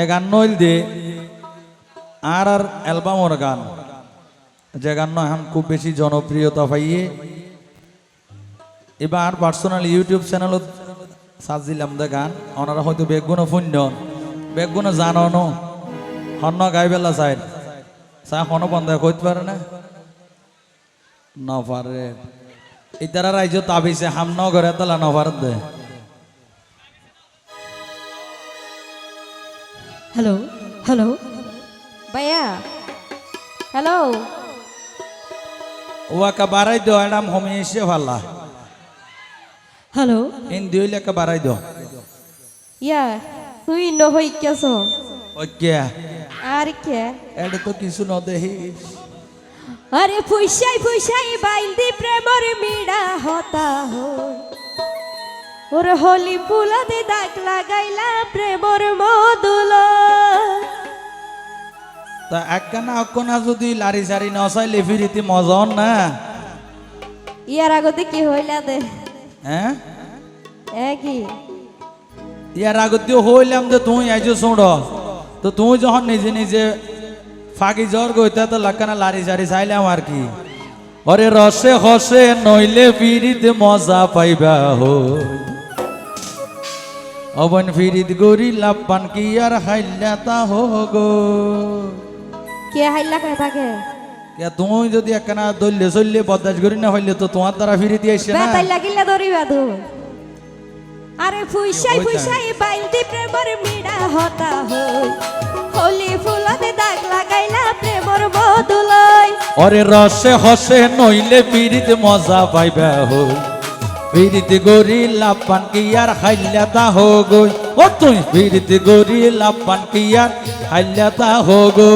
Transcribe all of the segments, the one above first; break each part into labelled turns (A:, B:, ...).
A: এ গান নইল দে। আর আর অ্যালবামর গান। যে গান এখন খুব বেশি জনপ্রিয়তা পাইয়ে। এবার পার্সোনাল ইউটিউব চ্যানেলত সাজ দিলাম দে গান। ওনারা হয়তো বেগুনো পুণ্য বেগুনো জানো হন্য গাই বেলা চাই চা হনো বন্ধ কইতে পারে না? নপারে ইতারা রাইজ তাবিছে হাম ন ঘরে তালা নপার দে।
B: হ্যালো হ্যালো
C: ভাইয়া হ্যালো
A: ওয়াকা বাড়াই দো এডাম হোমে এসে ভাল্লা
B: হ্যালো
A: হিন্দি হইলে একা বাড়াই দো
C: ইয়া তুই ন হই কেছ
A: ওকে
C: আর কে
A: এটা তো কিছু ন দেখিস
C: আরে ফুইসাই ফুইসাই বাইল দি প্রেমর মিড়া হতা হই ওর হলি ফুলাতে দাগ লাগাইলা প্রেমর মধুল।
A: তা একখানা অক্ষণা যদি লারি সারি নসাইলে ফিরিতি মজন না?
C: ইয়ার আগতে কি হইলা দে?
A: হ্যাঁ
C: এ কি?
A: ইয়ার আগত হইলাম যে তুই আইছো শুন তো তুই যখন নিজে নিজে ফাঁকি জ্বর গইতা তো লাখানা লারি সারি চাইলাম আর কি? অরে রসে হসে নইলে ফিরিতে মজা পাইবা হো অবন ফিরিত গরি লাপান কি আর হাইলা তা হো গো।
C: কে হাইলা কে থাকে
A: কে তুই যদি একখানা দল্লে চললে বদাস করি না হইলে তো তোমার দ্বারা ফিরিতে আইসে না।
C: বেতাই লাগিলে ধরিবা দু আরে ফুইসাই? ফুইসাই বাইল দি প্রেমর মিড়া হতা হই হলি ফুলাতে দাগ লাগাইলা প্রেমর মধুলয়
A: অরে রসে হসে নইলে পিরিত মজা পাইবা হো। পিরিত গরি লাপান কি আর হাইলা তা হো গই ও তুই পিরিত গরি লাপান কি আর হাইলা তা হো গো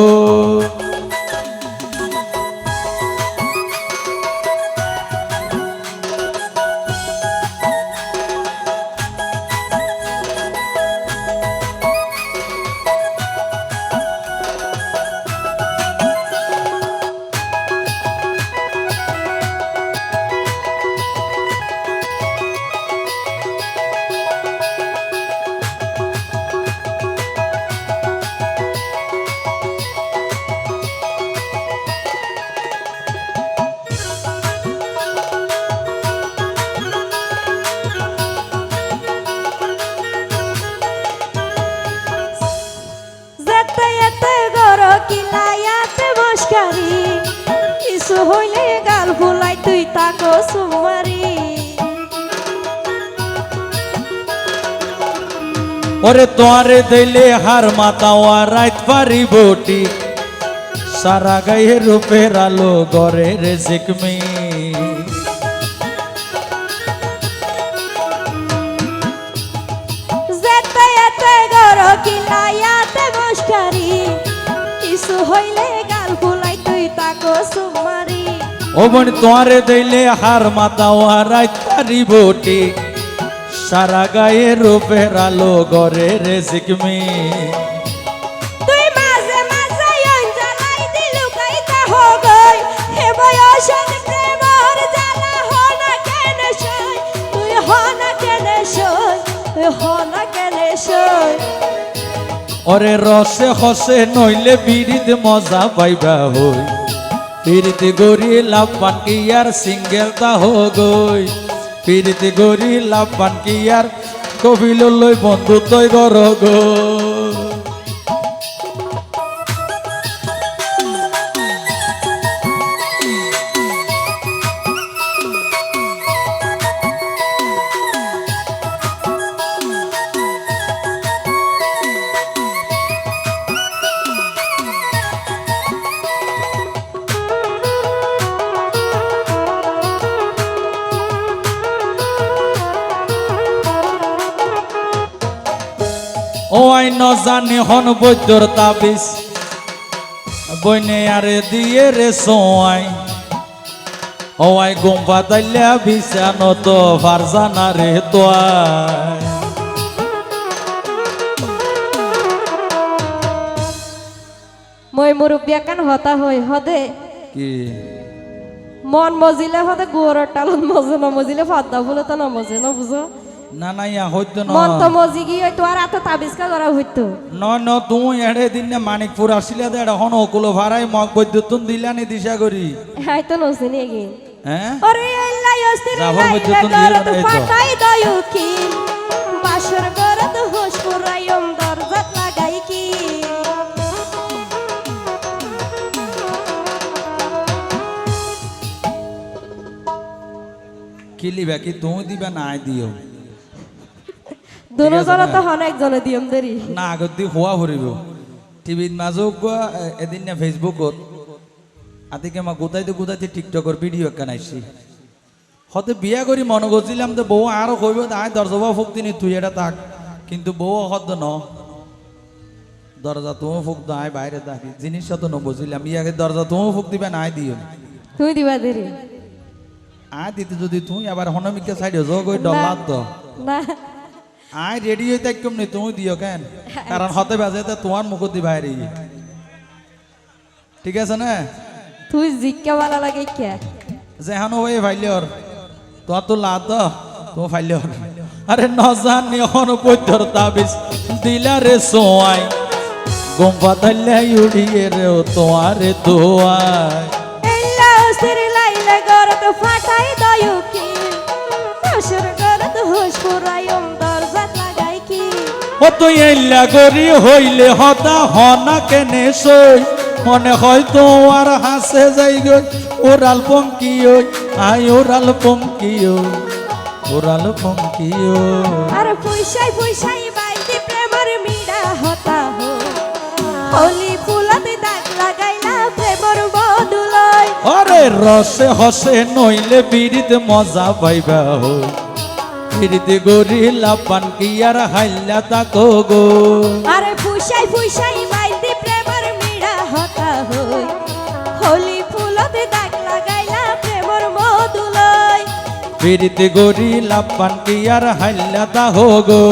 C: যেতে এতে গর কিলায়াতে মস্কারি কিছু হইলে গাল তুই তাকো সুমারি।
A: ওরে তোয়ারে দিলে হার মাতা রাইত পারি বটি। সারা গায়ে রূপের আলো গরে রে জিকমি।
C: মস্কারি কিছু হইলে গাল ফুলাই তুই তাকো সুমারি।
A: ও বোন তোয়ারে দিলে হার মাতা রাইত পারি বটি সারা গায়ে রূপের আলো গরে রে জিকমি
C: তুই মাঝে মাঝে অঞ্জলাই দিলু কাইতা হো গই হে বয়সন প্রেমর জ্বালা হো না কেন সই?
A: ওরে রসে হসে নইলে বিড়িতে মজা পাইবা হই। পিড়িতে গরি লাপান কি আর সিঙ্গেল তা হই গই পিরিত গরি লাপান কি আর কবিল লই বন্ধু তৈ গর গো ও আই ন জানি হন বৈদ্যর তাবিজ। বইনে আরে দিয়ে রে সোয়াই। ও আই গুম্পা তাইলা বিছানো তো ফারজানা রে তোয়াই।
C: মই মুরব্বিয়া কান হতা হই হদে।
A: কি?
C: মন মজিলে হদে গুয়র টালত মজে না মজিলে ফাদ্দা বলে তো না মজে না বুঝো
A: না না ইয়া হইতো না।
C: মন তো মজি গিয়ে তো আর এত তাবিজকা করা হইতো।
A: ন ন তুই এড়ে দিন না মানিকপুর আসিলে দে এখন ওকুলো ভাড়াই মগ বৈদ্যুতুন দিলানি দিশা করি।
C: হাই তো নসিনি গি
A: হ্যাঁ?
C: ওরে আল্লাহ লাইলে
A: বানাইতো।
C: ফাটাই দয়ু কি বাসর হোস পুরাইম দরজাত লাগাই কি।
A: কিলি বাকি তুই দিবা না আই দিও।
C: দুনো
A: আছে না?
C: তো হন একজনে দিয়ম দেরি।
A: না আগত দি হোৱা ফুৰিব। টিভিত মাজো গোৱা এদিন না ফেচবুকত। আতিকে মই গোটাইতে গোটাইতে টিকটকৰ ভিডিঅ' একান আইছি হতে বিয়া কৰি মন গজিলাম যে বৌ আৰু কইব আই দরজা ফুক দিনি তুই এটা তাক কিন্তু বৌ হদ ন। দরজা তুমি ফুক আই বাইরে থাকি। জিনিস তো নবজিলাম। ইয়াকে দরজা তুমি ফুক দিবা নাই দিও
C: তুই দিবা দেরি
A: আই দিতে যদি তুই আবার হনমিকে সাইডে যোগ ওই ডলার তো।
C: না।
A: আই রেডি হয়ে থাকম নি তুমি দিও কেন? কারণ হতে বাজে তো তোমার মুখত দি বাইরে ঠিক আছে না?
C: তুই জিজ্ঞা বালা লাগে কে?
A: যেহানো ওই ফাইলিয়র তোর তো লাদ তো তো ফাইলিয়র আরে নজানি এখন পৈতর তাবিজ দিলা রে সোয়াই। গম পাতাইলে উড়িয়ে রে ও তোমারে ও তুই এল্লা গরি হইলে হতা হনা কেনে সই? মনে হয় তোমার হাসে যাই গই ওরাল পঙ্কি ওই। আই ওরাল পঙ্কি ওই ওরাল পঙ্কি ওই।
C: আর পয়সাই পয়সাই বাইতে প্রেমর মিড়া হতা হো। হলি ফুলতে দাগ লাগাইলা প্রেমর
A: আরে রসে হসে নইলে মজা পাইবা হো বিরিত গরিলা পান কি আর হাইলা তাকো গো?
C: আরে পয়সাই পয়সাই বাইতে প্রেমর মিড়া হতা হই। হলি ফুলতে দাগ লাগাইলা প্রেমর বদুলই
A: বিরিত গরিলা পান কি আর হাইলা তা হো গো?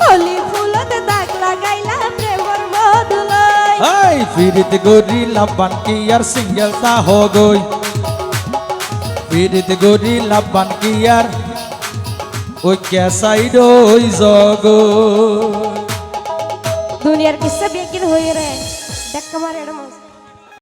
C: হলি ফুলতে দাগ লাগাইলা প্রেমর বদুলই
A: আই বিরিত গরিলা পান কি আর সিঙ্গেল তা হো গই? বিরিত গরিলা পান কি আর ওই ক্যাসাইড ওই জগ।
C: দুনিয়ার কিসে বেকিন হয়ে রে? দেখ কমার এটা